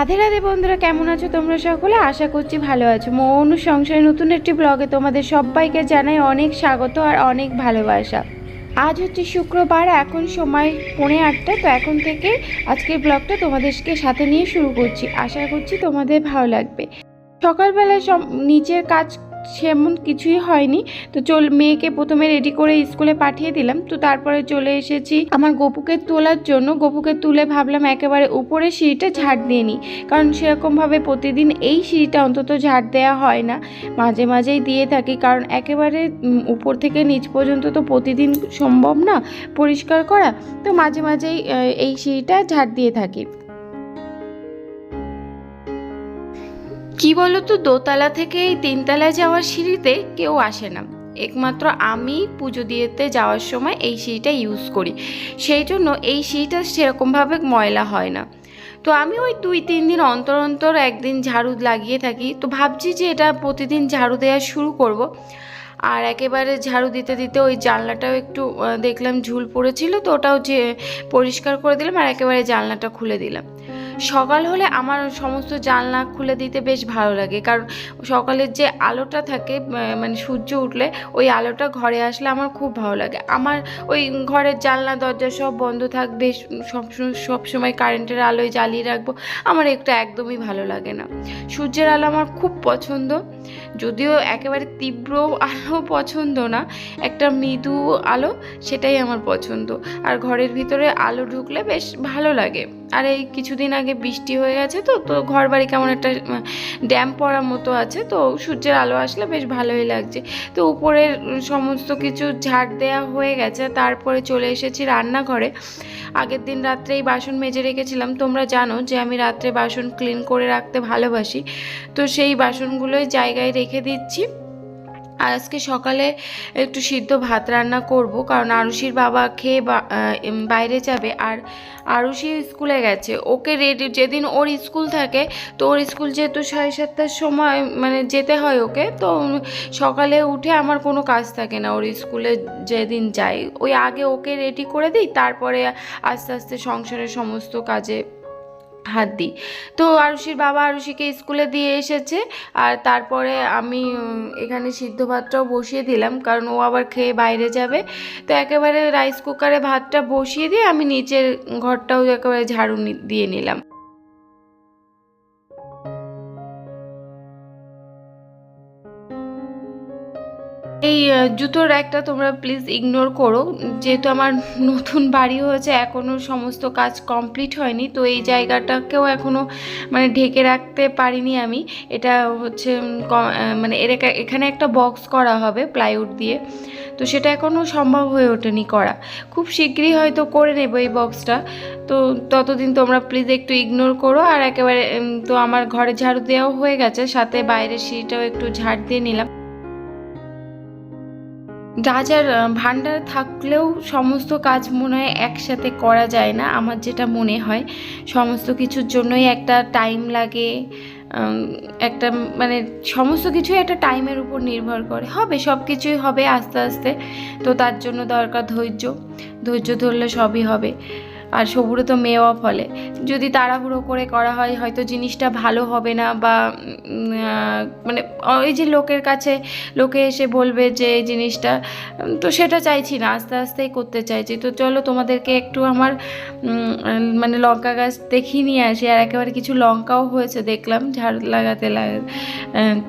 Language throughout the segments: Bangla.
রাধে রাধে বন্ধুরা, কেমন আছো তোমরা সকলে? আশা করছি ভালো আছো। মৌন সংসারে নতুন একটি ব্লগে তোমাদের সবাইকে জানাই অনেক স্বাগত আর অনেক ভালোবাসা। আজ হচ্ছে শুক্রবার, এখন সময় পৌনে আটটা, তো এখন থেকে আজকের ব্লগটা তোমাদেরকে সাথে নিয়ে শুরু করছি। আশা করছি তোমাদের ভালো লাগবে। সকালবেলা সব নিচের কাজ সেমন কিছুই হয়নি। তো চল, মেয়েকে প্রথমে রেডি করে স্কুলে পাঠিয়ে দিলাম। তো তারপরে চলে এসেছি আমার গপুকে তোলার জন্য। গপুকে তুলে ভাবলাম একেবারে উপরে সিঁড়িটা ঝাড় দিয়ে নিই। কারণ সেরকমভাবে প্রতিদিন এই সিঁড়িটা অন্তত ঝাড় দেওয়া হয় না। মাঝে মাঝেই দিয়ে থাকি। কারণ একেবারে উপর থেকে নিচ পর্যন্ত তো প্রতিদিন সম্ভব না পরিষ্কার করা। তো মাঝে মাঝেই এই সিঁড়িটা ঝাড় দিয়ে থাকি। কি বলতো, দোতলা থেকে এই তিনতলায় যাওয়ার সিঁড়িতে কেউ আসে না। একমাত্র আমি পুজো দিয়েতে যাওয়ার সময় এই সিঁড়িটা ইউজ করি। সেই জন্য এই সিঁড়িটা সেরকমভাবে ময়লা হয় না। তো আমি ওই দুই, তিন দিন অন্তর অন্তর একদিন ঝাড়ু লাগিয়ে থাকি। তো ভাবছি যে এটা প্রতিদিন ঝাড়ু দেওয়া শুরু করব। আর একেবারে ঝাড়ু দিতে দিতে ওই জানলাটাও একটু দেখলাম ঝুল পড়েছিল। তো ওটাও যে পরিষ্কার করে দিলাম আর একেবারে জানলাটা খুলে দিলাম। সকাল হলে আমার সমস্ত জানলা খুলে দিতে বেশ ভালো লাগে। কারণ সকালের যে আলোটা থাকে মানে সূর্য উঠলে ওই আলোটা ঘরে আসলে আমার খুব ভালো লাগে। আমার ওই ঘরের জানলা, দরজা সব বন্ধ থাকবে সব সময় কারেন্টের আলোয় জ্বালিয়ে রাখব, আমার একটু একদমই ভালো লাগে না। সূর্যের আলো আমার খুব পছন্দ। যদিও একেবারে তীব্র আলো পছন্দ না, একটা মৃদু আলো সেটাই আমার পছন্দ। আর ঘরের ভিতরে আলো ঢুকলে বেশ ভালো লাগে। আর এই কিছুদিন আগে বৃষ্টি হয়ে গেছে তো তো ঘর বাড়ি কেমন একটা ড্যাম পড়ার মতো আছে তো সূর্যের আলো আসলে বেশ ভালোই লাগছে। তো উপরের সমস্ত কিছু ঝাড় দেওয়া হয়ে গেছে, তারপরে চলে এসেছি রান্নাঘরে। আগের দিন রাত্রেই বাসন মেজে রেখেছিলাম, তোমরা জানো যে আমি রাত্রে বাসন ক্লিন করে রাখতে ভালোবাসি। তো সেই বাসনগুলোই জায়গায় রেখে দিচ্ছি। আজকে সকালে একটু সিদ্ধ ভাত রান্না করব, কারণ আরুষির বাবা খেয়ে বাইরে যাবে আর আরুষি স্কুলে গেছে। ওকে রেডি, যেদিন ওর স্কুল থাকে, তো ওর স্কুল যেহেতু সাড়ে সাতটার সময় মানে যেতে হয় ওকে, তো সকালে উঠে আমার কোনো কাজ থাকে না। ওর স্কুলে যেদিন যাই, ওই আগে ওকে রেডি করে দিই, তারপরে আস্তে আস্তে সংসারের সমস্ত কাজে হাত দিই। তো আরুষির বাবা আরুষিকে স্কুলে দিয়ে এসেছে আর তারপরে আমি এখানে সিদ্ধ ভাতটাও বসিয়ে দিলাম কারণ ও আবার খেয়ে বাইরে যাবে। তো একেবারে রাইস কুকারে ভাতটা বসিয়ে দিয়ে আমি নিচের ঘরটাও একেবারে ঝাড়ু দিয়ে নিলাম। এই জুতোর একটা তোমরা প্লিজ ইগনোর করো। যেহেতু আমার নতুন বাড়ি হয়েছে এখনও সমস্ত কাজ কমপ্লিট হয়নি, তো এই জায়গাটাকেও এখনও মানে ঢেকে রাখতে পারিনি আমি। এটা হচ্ছে মানে এর এখানে একটা বক্স করা হবে প্লাইউড দিয়ে। তো সেটা এখনও সম্ভব হয়ে ওঠেনি করা। খুব শীঘ্রই হয়তো করে নেব এই বক্সটা তো ততদিন তোমরা প্লিজ একটু ইগনোর করো। আর একেবারে তো আমার ঘরে ঝাড়ু দেওয়াও হয়ে গেছে, সাথে বাইরের সিঁড়িটাও একটু ঝাড় দিয়ে নিলাম। রাজার ভাণ্ডার থাকলেও সমস্ত কাজ মনে হয় একসাথে করা যায় না। আমার যেটা মনে হয়, সমস্ত কিছুর জন্যই একটা টাইম লাগে একটা মানে সমস্ত কিছুই একটা টাইমের উপর নির্ভর করে। হবে সব কিছুই হবে আস্তে আস্তে। তো তার জন্য দরকার ধৈর্য। ধৈর্য ধরলে সবই হবে। আর সবুরে তো মেওয়া ফলে। যদি তাড়াহুড়ো করে করা হয়, হয়তো জিনিসটা ভালো হবে না বা মানে ওই যে লোকের কাছে, লোকে এসে বলবে যে এই জিনিসটা তো সেটা চাইছি না, আস্তে আস্তেই করতে চাইছি। তো চলো তোমাদেরকে একটু আমার মানে লঙ্কা গাছ দেখিয়ে নিয়ে আসি। আর একেবারে কিছু লঙ্কাও হয়েছে, দেখলাম ঝাড় লাগাতে লাগা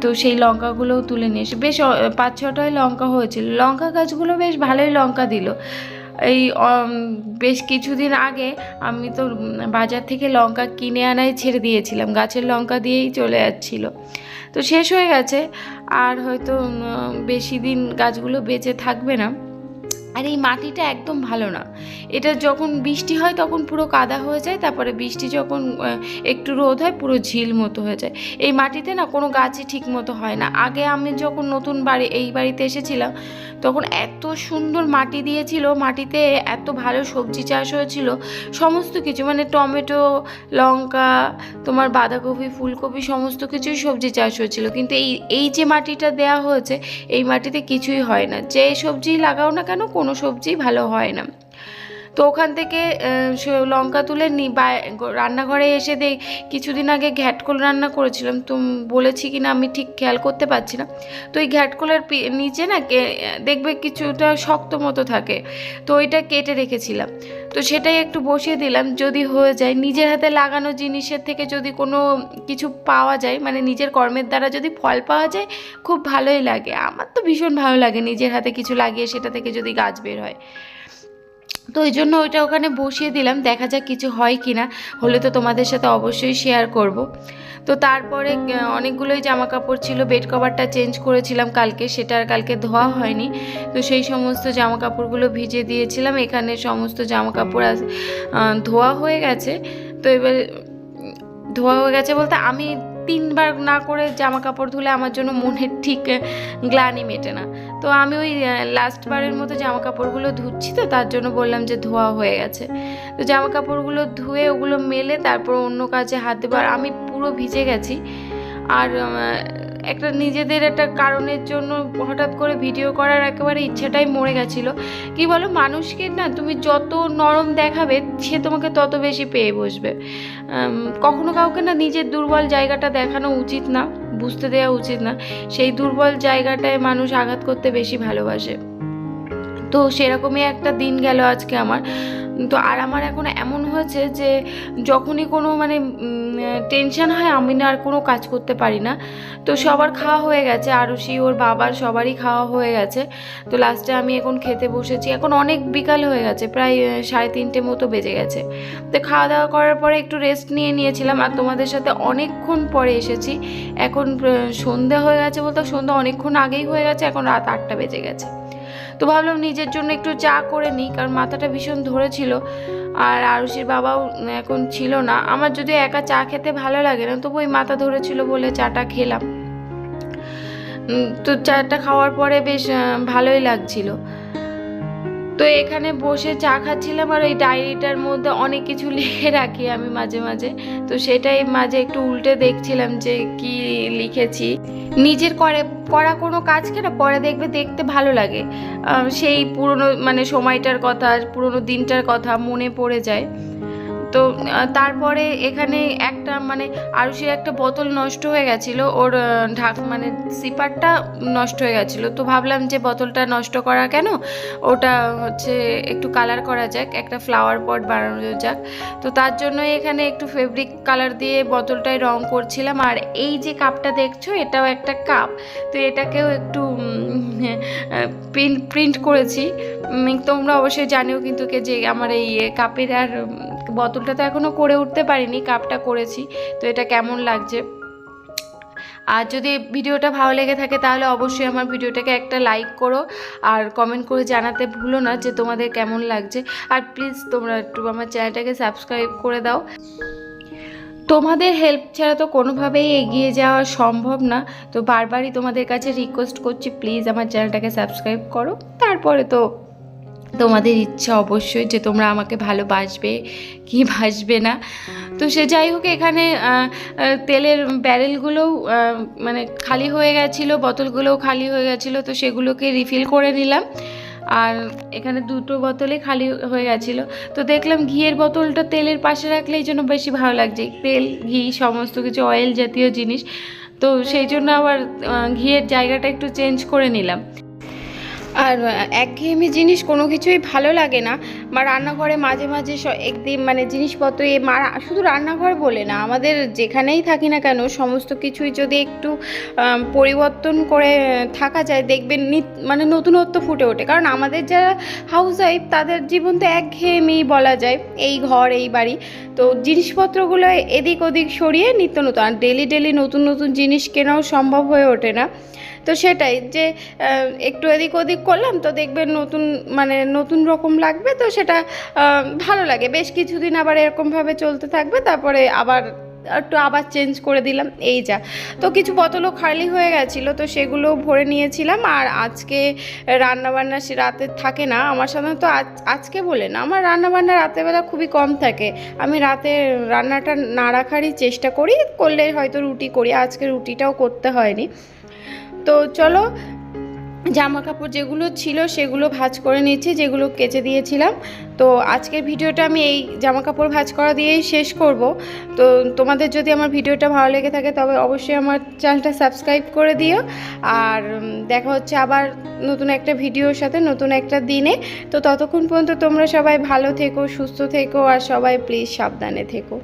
তো সেই লঙ্কাগুলোও তুলে নিয়ে এসে, বেশ পাঁচ ছটায় লঙ্কা হয়েছিল। লঙ্কা গাছগুলো বেশ ভালোই লঙ্কা দিল। এই বেশ কিছুদিন আগে আমি তো বাজার থেকে লঙ্কা কিনে আনাই ছেড়ে দিয়েছিলাম, গাছের লঙ্কা দিয়েই চলে যাচ্ছিল। তো শেষ হয়ে গেছে, আর হয়তো বেশি দিন গাছগুলো বেঁচে থাকবে না। আর এই মাটিটা একদম ভালো না। এটা যখন বৃষ্টি হয় তখন পুরো কাদা হয়ে যায়, তারপরে বৃষ্টি যখন একটু রোদ হয় পুরো ঝিল মতো হয়ে যায়। এই মাটিতে না কোনো গাছই ঠিক মতো হয় না। আগে আমি যখন নতুন বাড়ি, এই বাড়িতে এসেছিলাম, তখন এত সুন্দর মাটি দিয়েছিল, মাটিতে এত ভালো সবজি চাষ হয়েছিল, সমস্ত কিছু মানে টমেটো, লঙ্কা, তোমার বাঁধাকপি, ফুলকপি, সমস্ত কিছুই সবজি চাষ হয়েছিল। কিন্তু এই এই যে মাটিটা দেয়া হয়েছে, এই মাটিতে কিছুই হয় না। যে সবজি লাগাও না কেন কোনো সবজি ভালো হয় না। তো ওখান থেকে লঙ্কা তুলে নি রান্নাঘরে এসে দেখ কিছুদিন আগে ঘ্যাটকোল রান্না করেছিলাম। তো বলেছি কি না আমি ঠিক খেয়াল করতে পারছি না। তো এই ঘ্যাটকোলের নিচে না দেখবে কিছুটা শক্ত মতো থাকে। তো ওইটা কেটে রেখেছিলাম। তো সেটাই একটু বসিয়ে দিলাম। যদি হয়ে যায়, নিজের হাতে লাগানো জিনিসের থেকে যদি কোনো কিছু পাওয়া যায় মানে নিজের কর্মের দ্বারা যদি ফল পাওয়া যায়, খুব ভালোই লাগে। আমার তো ভীষণ ভালো লাগে নিজের হাতে কিছু লাগিয়ে সেটা থেকে যদি গাছ বের হয়। তো ওই জন্য ওইটা ওখানে বসিয়ে দিলাম। দেখা যাক কিছু হয় কি না হলে তো তোমাদের সাথে অবশ্যই শেয়ার করব। তো তারপরে অনেকগুলোই জামা কাপড় ছিল বেড কভারটা চেঞ্জ করেছিলাম কালকে, সেটা আর কালকে ধোয়া হয়নি। তো সেই সমস্ত জামা কাপড়গুলো ভিজে দিয়েছিলাম, এখানে সমস্ত জামা কাপড় ধোয়া হয়ে গেছে। তো এবার, ধোয়া হয়ে গেছে বলতে আমি তিনবার না করে জামা কাপড় ধুলে আমার জন্য মনের ঠিক গ্লানি মেটে না। তো আমি ওই লাস্টবারের মতো জামা কাপড়গুলো ধুচ্ছি তো, তার জন্য বললাম যে ধোয়া হয়ে গেছে। তো জামা কাপড়গুলো ধুয়ে ওগুলো মেলে তারপর অন্য কাজে হাত দেবার আমি পুরো ভিজে গেছি। আর একটা নিজেদের একটা কারণের জন্য হঠাৎ করে ভিডিও করার একেবারে ইচ্ছাটাই মরে গেছিল। কি বলো? মানুষকে না তুমি যত নরম দেখাবে, সে তোমাকে তত বেশি পেয়ে বসবে। কখনো কাউকে না নিজের দুর্বল জায়গাটা দেখানো উচিত না, বুঝতে দেওয়া উচিত না। সেই দুর্বল জায়গাটায় মানুষ আঘাত করতে বেশি ভালোবাসে। তো সেরকমই একটা দিন গেল আজকে আমার। তো আর আমার এখন এমন হয়েছে যে যখনই কোনো মানে টেনশন হয় আমি না আর কোনো কাজ করতে পারি না। তো সবার খাওয়া হয়ে গেছে আরুষি ওর বাবার সবারই খাওয়া হয়ে গেছে। তো লাস্টে আমি এখন খেতে বসেছি। এখন অনেক বিকাল হয়ে গেছে, প্রায় সাড়ে তিনটে মতো বেজে গেছে। তো খাওয়া দাওয়া করার পরে একটু রেস্ট নিয়ে নিয়েছিলাম আর তোমাদের সাথে অনেকক্ষণ পরে এসেছি। এখন সন্ধ্যা হয়ে গেছে বলতে সন্ধ্যা অনেকক্ষণ আগেই হয়ে গেছে, এখন রাত আটটা বেজে গেছে। তো ভাবলাম নিজের জন্য একটু চা করে নিই, কারণ মাথাটা ভীষণ ধরেছিল। আর আরুষির বাবাও এখন ছিল না। আমার যদি একা চা খেতে ভালো লাগে না তবু ওই মাথা ধরেছিল বলে চাটা খেলাম। তো চাটা খাওয়ার পরে বেশ ভালোই লাগছিল। তো এখানে বসে চা খাচ্ছিলাম আর ওই ডায়েরিটার মধ্যে অনেক কিছু লিখে রাখি আমি মাঝে মাঝে। তো সেটাই মাঝে একটু উল্টে দেখছিলাম যে কি লিখেছি। নিজের করে, করা কোনো কাজকে না? পরে দেখবে দেখতে ভালো লাগে। সেই পুরনো মানে সময়টার কথা, পুরনো দিনটার কথা মনে পড়ে যায়। তো তারপরে এখানে একটা মানে আরুষির একটা বোতল নষ্ট হয়ে গেছিল, ওর ঢাক মানে সিপারটা নষ্ট হয়ে গেছিল। তো ভাবলাম যে বোতলটা নষ্ট করা কেন? ওটা হচ্ছে একটু কালার করা যাক, একটা ফ্লাওয়ার পট বানানো যাক। তো তার জন্য এখানে একটু ফেব্রিক কালার দিয়ে বোতলটায় রং করছিলাম। আর এই যে কাপটা দেখছ, এটাও একটা কাপ তো এটাকেও একটু প্রিন্ট প্রিন্ট করেছি। তোমরা অবশ্যই জানিও কিন্তু কে যে আমার এই কাপের আর বোতলটা তো এখনও করে উঠতে পারিনি, কাপটা করেছি, তো এটা কেমন লাগছে? আর যদি ভিডিওটা ভালো লেগে থাকে তাহলে অবশ্যই আমার ভিডিওটাকে একটা লাইক করো, আর কমেন্ট করে জানাতে ভুলো না যে তোমাদের কেমন লাগছে, আর প্লিজ তোমরা একটু আমার চ্যানেলটাকে সাবস্ক্রাইব করে দাও। তোমাদের হেল্প ছাড়া তো কোনোভাবেই এগিয়ে যাওয়া সম্ভব না, তো বারবারই তোমাদের কাছে রিকোয়েস্ট করছি প্লিজ আমার চ্যানেলটাকে সাবস্ক্রাইব করো, তারপরে তো তোমাদের ইচ্ছা অবশ্যই যে তোমরা আমাকে ভালোবাসবে কি বাসবে না। তো সে যাই হোক, এখানে তেলের ব্যারেলগুলোও মানে খালি হয়ে গেছিল, বোতলগুলোও খালি হয়ে গেছিল, তো সেগুলোকে রিফিল করে নিলাম। আর এখানে দুটো বোতলে খালি হয়ে গেছিল। তো দেখলাম ঘিয়ের বোতলটা তেলের পাশে রাখলে এই জন্য বেশি ভালো লাগছে। তেল, ঘি, সমস্ত কিছু অয়েল জাতীয় জিনিস। তো সেই জন্য আবার ঘিয়ের জায়গাটা একটু চেঞ্জ করে নিলাম। আর একঘেয়েমি জিনিস কোনো কিছুই ভালো লাগে না। বা রান্নাঘরে মাঝে মাঝে একদিন মানে জিনিসপত্র এ মা, শুধু রান্নাঘর বলে না, আমাদের যেখানেই থাকি না কেন, সমস্ত কিছুই যদি একটু পরিবর্তন করে থাকা যায়, দেখবেন মানে নতুনত্ব ফুটে ওঠে। কারণ আমাদের যারা হাউস ওয়াইফ তাদের জীবন তো একঘেয়েমি বলা যায়, এই ঘর, এই বাড়ি। তো জিনিসপত্রগুলো এদিক ওদিক সরিয়ে নিত্য নতুন, আর ডেলি ডেলি নতুন নতুন জিনিস কেনাও সম্ভব হয়ে ওঠে না। তো সেটাই যে একটু এদিক ওদিক করলাম তো দেখবেন নতুন মানে নতুন রকম লাগবে তো সেটা ভালো লাগে। বেশ কিছুদিন আবার এরকমভাবে চলতে থাকবে, তারপরে আবার একটু আবার চেঞ্জ করে দিলাম, এই যা। তো কিছু বোতলও খালি হয়ে গেছিল তো সেগুলো ভরে নিয়েছিলাম, আর আজকে রান্নাবান্না সে রাতে থাকে না, আমার সাধারণত আজ- আজকে বলে না, আমার রান্নাবান্না রাতেরবেলা খুবই কম থাকে। আমি রাতে রান্নাটা না রাখারই চেষ্টা করি, করলে হয়তো রুটি করি, আজকে রুটিটাও করতে হয়নি। তো চলো জামা কাপড় যেগুলো ছিল সেগুলো ভাঁজ করে নিচ্ছি যেগুলো কেচে দিয়েছিলাম। তো আজকের ভিডিওটা আমি এই জামা কাপড় ভাঁজ করা দিয়েই শেষ করব। তো তোমাদের যদি আমার ভিডিওটা ভালো লেগে থাকে, তবে অবশ্যই আমার চ্যানেলটা সাবস্ক্রাইব করে দিও। আর দেখা হচ্ছে আবার নতুন একটা ভিডিওর সাথে, নতুন একটা দিনে। তো ততক্ষণ পর্যন্ত তোমরা সবাই ভালো থেকো, সুস্থ থেকো, আর সবাই প্লিজ সাবধানে থেকো।